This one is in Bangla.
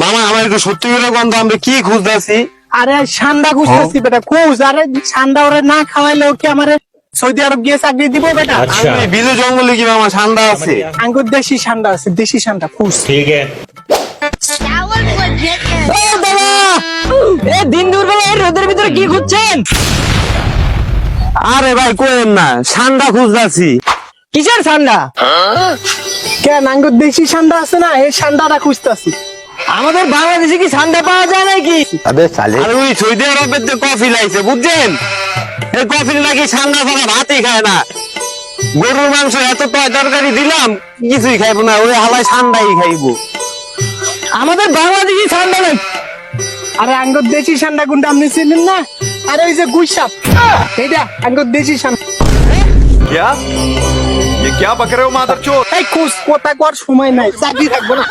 মামা আমার একটু সত্যি করে গন্ধ আমরা কি খুঁজতেছি? আরে সান্দা খুঁজতেছি হ্যাঁ। বেটা খুঁজ। আরে সান্ডা ওরে না খাওয়াইলে ওকে আমারে সৌদি আরব গিয়ে চাকরি দিব বেটা? আচ্ছা। আচ্ছা। আমি বিলু জঙ্গলে কি মামা সান্ডা আছে? আঙ্গুর দেশি সান্ডা আছে দেশি সান্ডা খুঁজ। ঠিক এ দিন দুর্বেলা এই রোদের ভিতরে কি খুঁজছেন? আরে ভাই কোয়েন না সান্দা খুঁজতাছি। কিসের সান্ডা কেন আঙ্গুর দেশি সান্ডা আছে না? এই সান্ডাটা খুঁজতাছি। আমাদের বাংলাদেশে কি ঠান্ডা পাওয়া যায় নাকি আর ওই সৌদি আরবের যে কফি লাইছে বুঝছেন এই কফি নাকি ঠান্ডা ছাড়া ভাতই খায় না গরুর মাংস এত তয় তরকারি দিলাম কিছুই খাইবো না ওই হালাই ঠান্ডাই খাইবো আমাদের বাংলাদেশি ঠান্ডা নাই আরে আঙ্গুর দেশি সান্ডা গুন্ডা আপনি চিনেন না আরে ওই যে গুইসাপ এইটা আঙ্গুর দেশি সান্ডা क्या ये क्या बक रहे हो माधर चोर এই খুঁজ কোথা কর সময় নাই চাকরি থাকবো না